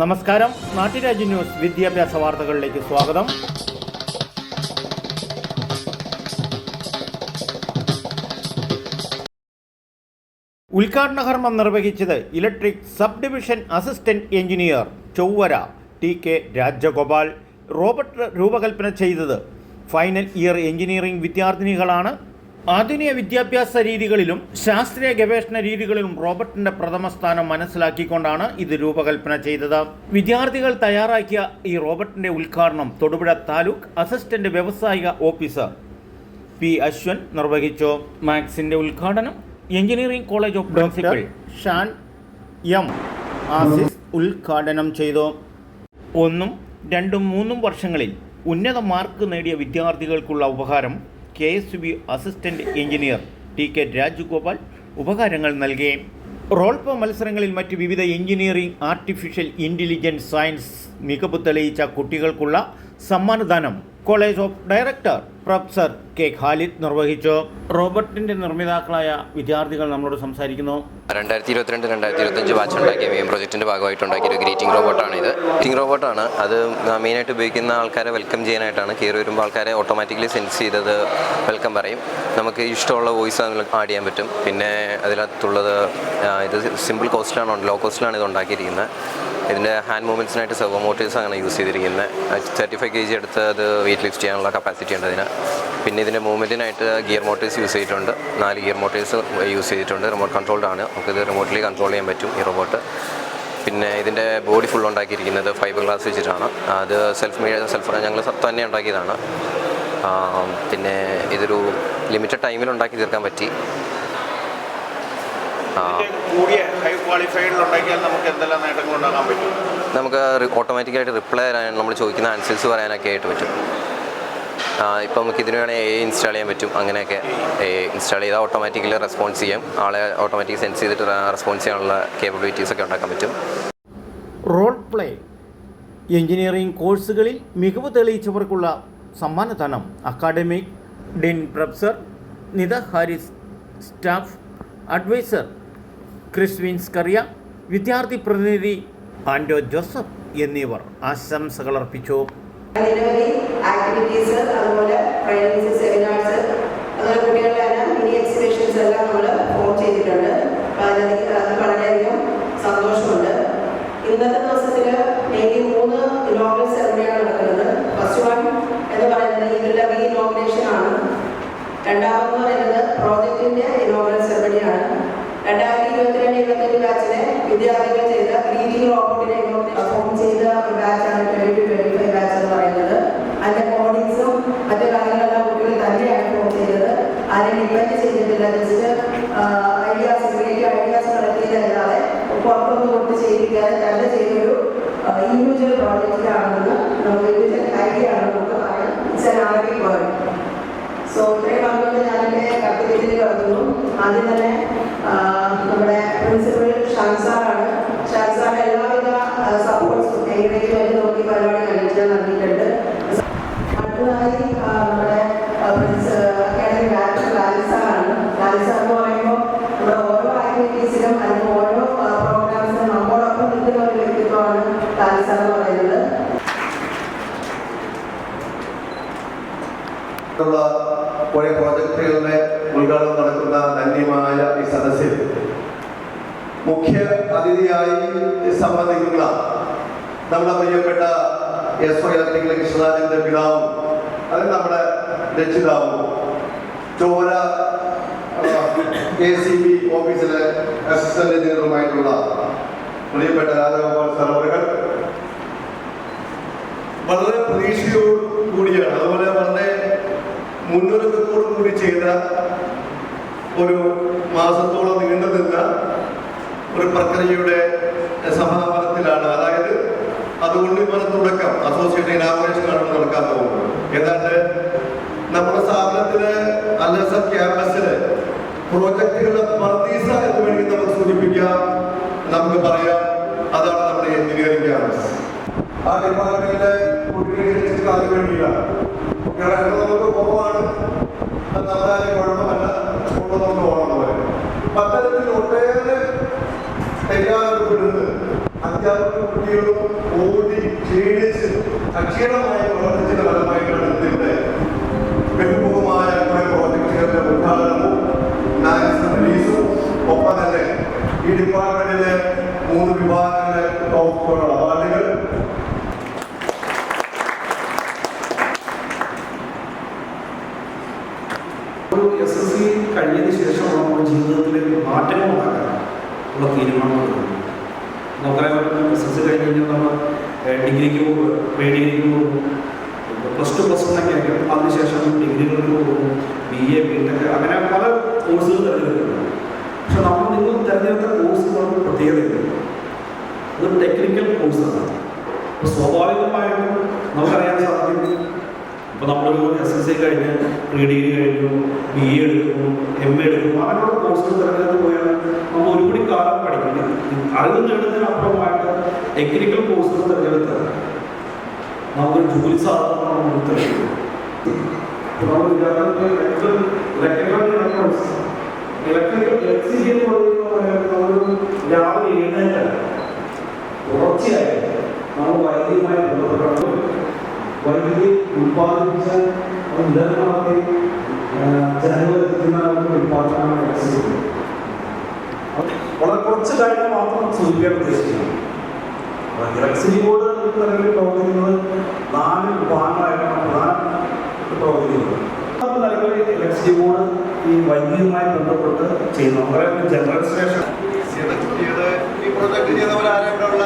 നമസ്കാരം. നാട്ടുരാജ്യ ന്യൂസ് വിദ്യാഭ്യാസ വാർത്തകളിലേക്ക് സ്വാഗതം. ഉദ്ഘാടന കർമ്മം നിർവഹിച്ചത് electric sub division assistant engineer Chowara T K Rajagopal. Robot രൂപകൽപ്പന ചെയ്തത് ഫൈനൽ ഇയർ എഞ്ചിനീയറിംഗ് വിദ്യാർത്ഥിനികളാണ്. ആധുനിക വിദ്യാഭ്യാസ രീതികളിലും ശാസ്ത്രീയ ഗവേഷണ രീതികളിലും റോബർട്ടിന്റെ പ്രഥമ സ്ഥാനം മനസ്സിലാക്കിക്കൊണ്ടാണ് ഇത് രൂപകൽപ്പന ചെയ്തത്. വിദ്യാർത്ഥികൾ തയ്യാറാക്കിയ ഈ റോബർട്ടിന്റെ ഉദ്ഘാടനം തൊടുപുഴ താലൂക്ക് അസിസ്റ്റന്റ് വ്യവസായിക ഓഫീസർ പി അശ്വൻ നിർവഹിച്ചു. മാക്സിന്റെ ഉദ്ഘാടനം engineering college of principal Shan M Aziz ഉദ്ഘാടനം ചെയ്തു. ഒന്നും രണ്ടും മൂന്നും വർഷങ്ങളിൽ ഉന്നത മാർക്ക് നേടിയ വിദ്യാർത്ഥികൾക്കുള്ള ഉപഹാരം K S B assistant engineer T K Rajagopal ഉപകാരങ്ങൾ നൽകി. റോൾപോ മത്സരങ്ങളിൽ മറ്റ് വിവിധ എഞ്ചിനീയറിംഗ് ആർട്ടിഫിഷ്യൽ ഇന്റലിജൻസ് സയൻസ് മികവ് തെളിയിച്ച കുട്ടികൾക്കുള്ള സമ്മാനദാനം college of director professor K Khalid നിർവഹിച്ചു. റോബർട്ടിന്റെ നിർമ്മിതാക്കളായ വിദ്യാർത്ഥികൾ നമ്മളോട് സംസാരിക്കുന്നു. രണ്ടായിരത്തി ഇരുപത്തിരണ്ട് രണ്ടായിരത്തി ഇരുപത്തഞ്ച് ബാച്ച് ഉണ്ടാക്കിയ മെയിൻ പ്രോജക്റ്റിന്റെ ഭാഗമായിട്ട് ഉണ്ടാക്കിയ ഒരു ഗ്രീറ്റിംഗ് റോബോട്ടാണ് ഇത് ഗ്രീറ്റിംഗ് റോബോട്ടാണ് അത് മെയിനായിട്ട് ഉപയോഗിക്കുന്ന ആൾക്കാരെ വെൽക്കം ചെയ്യാനായിട്ടാണ്. കയറി വരുമ്പോൾ ആൾക്കാരെ ഓട്ടോമാറ്റിക്കലി സെൻസ് ചെയ്തത് വെൽക്കം പറയും. നമുക്ക് ഇഷ്ടമുള്ള വോയിസ് ആഡ് ചെയ്യാൻ പറ്റും. പിന്നെ അതിനകത്തുള്ളത് ഇത് സിമ്പിൾ കോസ്റ്റിലാണ് ലോ കോസ്റ്റിലാണ് ഇത് ഉണ്ടാക്കിയിരിക്കുന്നത്. ഇതിന്റെ ഹാൻഡ് മൂവ്മെന്റ്സിനായിട്ട് സെർവോ മോട്ടേഴ്സ് ആണ് യൂസ് ചെയ്തിരിക്കുന്നത് തേർട്ടി ഫൈവ് കെ ജി എടുത്ത് അത് വെയിറ്റ് ലിഫ്റ്റ് ചെയ്യാനുള്ള കപ്പാസിറ്റി ഉണ്ട് അതിന്. പിന്നെ ഇതിന്റെ മൂവ്മെന്റിനായിട്ട് ഗിയർ മോട്ടീവ്സ് യൂസ് ചെയ്തിട്ടുണ്ട്. നാല് ഗിയർ മോട്ടീവ്സ് യൂസ് ചെയ്തിട്ടുണ്ട്. റിമോട്ട് കൺട്രോൾഡ് ആണ്. നമുക്ക് ഇത് റിമോട്ട്ലി കൺട്രോൾ ചെയ്യാൻ പറ്റും ഈ റോബോട്ട് പിന്നെ ഇതിന്റെ ബോഡി ഫുൾ ഉണ്ടാക്കിയിരിക്കുന്നത് ഫൈബർ ഗ്ലാസ് വെച്ചിട്ടാണ്. അത് സെൽഫ് സെൽഫ് ഞങ്ങൾ തന്നെ ഉണ്ടാക്കിയതാണ്. പിന്നെ ഇതൊരു ലിമിറ്റഡ് ടൈമിൽ ഉണ്ടാക്കി തീർക്കാൻ പറ്റി. കൂടിയ ഹൈ ക്വാളിഫൈഡ് ഉണ്ടാക്കിയാൽ നമുക്ക് എന്തെല്ലാം നേട്ടങ്ങൾ ഉണ്ടാക്കാൻ പറ്റും? നമുക്ക് ഓട്ടോമാറ്റിക്കായിട്ട് റിപ്ലൈ തരാൻ നമ്മൾ ചോദിക്കുന്ന ആൻസേഴ്സ് പറയാനൊക്കെ ആയിട്ട് പറ്റും. ഇപ്പം നമുക്ക് ഇതിന് വേണേൽ എ ഇൻസ്റ്റാൾ ചെയ്യാൻ പറ്റും. അങ്ങനെയൊക്കെ എ ഇൻസ്റ്റാൾ ചെയ്താൽ ഓട്ടോമാറ്റിക്കലി റെസ്പോൺസ് ചെയ്യും. ആളെ ഓട്ടോമാറ്റിക് സെൻസ് ചെയ്തിട്ട് റെസ്പോൺസ് ചെയ്യാനുള്ള കേപ്പബിലിറ്റീസ് ഒക്കെ ഉണ്ടാക്കാൻ പറ്റും. റോൾ പ്ലേ എഞ്ചിനീയറിംഗ് കോഴ്സുകളിൽ മികവ് തെളിയിച്ചവർക്കുള്ള സമ്മാനദാനം. Academic dean professor Nitha Harris staff advisor Kriswins Kariya വിദ്യാർത്ഥി പ്രതിനിധി ആൻഡോ ജോസഫ് എന്നിവർ ആശംസകൾ അർപ്പിച്ചു. നിരവധി അതുപോലെ എല്ലാം ചെയ്തിട്ടുണ്ട്. സന്തോഷമുണ്ട്. ഇന്നത്തെ മൂന്ന് നടക്കുന്നത്. ഫസ്റ്റ് വൺ എന്ന് പറയുന്നത് ഇതിലുള്ള റീ ആണ്. പറയുന്നത് സെറമണിയാണ് രണ്ടായിരത്തി ഇരുപത്തിരണ്ട് ഇരുപത്തഞ്ച് ബാച്ചിലെ വിദ്യാർത്ഥികൾ ചെയ്ത ഗ്രീറ്റിംഗ് റോബോട്ടിനെ പെർഫോം ചെയ്ത ഒരു ബാച്ചാണ് ട്വന്റി ട്വന്റി ഫൈവ് ബാച്ച് എന്ന് പറയുന്നത്. അതിന്റെ കോഡിങ്സും മറ്റു കാര്യങ്ങളെല്ലാം കുട്ടികൾ തന്നെയാണ് ഫോം ചെയ്തത്. അതിനെ ഡിപ്പെൻഡ് ചെയ്തിട്ടില്ല. Just ideas creative ideas collect ചെയ്തല്ലാതെ പുറത്തൊന്നും കൊണ്ട് ചെയ്യിക്കാതെ തന്നെ ചെയ്തൊരു ഇൻഡിവിജ്വൽ പ്രോജക്റ്റിലാണെന്ന് നമുക്ക് ഇൻഡിവിജ്വൽ ഐഡിയ ആണെന്ന് നമുക്ക് പറയാം. It's an Arabic word so ഇത്രയും എന്റെ കത്തിലേക്ക് ആദ്യം തന്നെ നമ്മുടെ സംബന്ധിക്കുന്ന നമ്മുടെ പ്രിയപ്പെട്ട എസ് വൈ അല്ലെങ്കിൽ കൃഷ്ണാനന്ദ പിതാവും അത് നമ്മുടെ രക്ഷിതാവും. ചോര കെ സി ബി ഓഫീസിലെ അസിസ്റ്റന്റ് എഞ്ചിനീയറുമായിട്ടുള്ള പ്രിയപ്പെട്ട രാജഗോപാൽ സർവറുകൾ വളരെ പ്രതീക്ഷയോട് കൂടിയാണ്. അതുപോലെ വളരെ മുന്നൊരുക്കത്തോടു കൂടി ചെയ്ത ഒരു മാസത്തോളം നീണ്ടു നിന്ന ഒരു പ്രക്രിയയുടെ സമാപനത്തിലാണ് അതായത് അതുകൊണ്ട് ഇപ്പോൾ തുടക്കം അസോസിയേഷൻ ഇനാഗുറേഷനാണ് നടക്കാൻ പോകുന്നത്. ഏതാണ്ട് നമ്മുടെ സ്ഥാപനത്തിൽ അല്ലസർ ക്യാമ്പസിൽ പ്രോജക്റ്റുകളുടെ പർദീസ എന്ന് വേണമെങ്കിൽ നമുക്ക് സൂചിപ്പിക്കാം. നമുക്ക് പറയാം അതാണ് നമ്മുടെ എഞ്ചിനീയറിംഗ് ക്യാമ്പസ് ആ ഡിപ്പാർട്ട്മെന്റിലെ കുട്ടികളെ അതിന് വേണ്ടിയില്ല കുട്ടികളെ നമുക്ക് കുറവാണ് നമ്മളാലും കുഴപ്പമല്ല. പോലെ അത്തരത്തിൽ ഒട്ടേറെ തയ്യാറെടുപ്പെടുന്നത് അധ്യാപക കുട്ടികളും ഓടി ക്ഷീണിച്ച് അക്ഷീണമായ പ്രവർത്തിച്ചതിന്റെ ഫലമായിട്ടാണ് ഇതിന്റെ ബഹുമുഖമായ കുറെ പ്രോജക്റ്റുകളുടെ ഉദ്ഘാടനവും മാനേജ്മെന്റ് റിലീസും ഒപ്പം തന്നെ ഈ ഡിപ്പാർട്ട്മെന്റിലെ മൂന്ന് വിഭാഗങ്ങളെ അവാർഡുകൾ ഒരു എസ് എസ് സി കഴിഞ്ഞതിന് ശേഷം നമ്മുടെ ജീവിതത്തിലേക്ക് മാറ്റങ്ങൾ ഉണ്ടാക്കാൻ ഉള്ള തീരുമാനങ്ങൾ. നമുക്കറിയാം എസ് കഴിഞ്ഞ് കഴിഞ്ഞാൽ നമ്മൾ ഡിഗ്രിക്ക് പോകും ഡിഗ്രിക്ക് പോകും. പ്ലസ് ടു പ്ലസ് വൺ ഒക്കെ ആയിരിക്കും അതിനുശേഷം ഡിഗ്രികൾക്ക് പോകും ബി എ ബി ടെക് അങ്ങനെ പല കോഴ്സുകൾ തിരഞ്ഞെടുക്കുന്നുണ്ട്. പക്ഷെ നമ്മൾ നിങ്ങൾ തിരഞ്ഞെടുത്ത കോഴ്സുകൾക്ക് പ്രത്യേകതയുണ്ട് അത് ടെക്നിക്കൽ കോഴ്സാണ് അപ്പോൾ സ്വാഭാവികമായിട്ടും നമുക്കറിയാൻ സാധിക്കും. ഇപ്പോൾ നമ്മളൊരു എസ് എസ് സി കഴിഞ്ഞ് പ്രീ ഡിഗ്രി കഴിഞ്ഞു ബി എ എടുക്കുന്നു എം എ എടുക്കുന്നു അങ്ങനെയുള്ള കോഴ്സുകൾ തിരഞ്ഞെടുത്ത് പോയാൽ നമ്മൾ ഒരുപടി കാലം പഠിക്കില്ല അറിവ് നേടുന്നതിനപ്പുറമായിട്ട് ടെക്നിക്കൽ കോഴ്സുകൾ തിരഞ്ഞെടുത്ത് നമുക്കൊരു ജോലി സാധ്യത നമ്മൾ തെളിയിക്കും ഇപ്പോൾ നമ്മൾ വിചാരിക്കുന്നത് ഇലക്ട്രിക്കൽ ഇലക്ട്രോണിക്സ് ഇലക്ട്രിക്കൽ ഇലക്ട്രിസിറ്റി എന്ന് പറയുന്നത് നമ്മളൊരു രാവിലെ എഴുന്നേറ്റാൽ തുടർച്ചയായി നമ്മൾ വൈദ്യുതിയുമായി ബന്ധപ്പെട്ട് വൈദ്യുതി ഉൽപ്പാദിപ്പിച്ച അത് വിതരണമാക്കി ജനങ്ങൾ എത്തിക്കുന്ന ഒരു ഉൽപ്പാദനമാണ് ഇലക്ട്രിസിറ്റി വളരെ കുറച്ച് കാര്യങ്ങൾ മാത്രം സൂചിപ്പിക്കാൻ ഉദ്ദേശിക്കുന്നു. ഇലക്ട്രിസിറ്റി ബോർഡ് നിലവിൽ പ്രവർത്തിക്കുന്നത് നാല് വിഭാഗങ്ങളായിട്ടാണ് പ്രധാന പ്രവർത്തിക്കുന്നത്. നിലവിൽ ഇലക്ട്രിസിറ്റി ബോർഡ് ഈ വൈദ്യുതിയുമായി ബന്ധപ്പെട്ട് ചെയ്യുന്നു. നമുക്കറിയാം ജനറൽ സ്റ്റേഷൻ ഈ പ്രൊജക്ട് ചെയ്തവരാരും ഇവിടെ ഉള്ള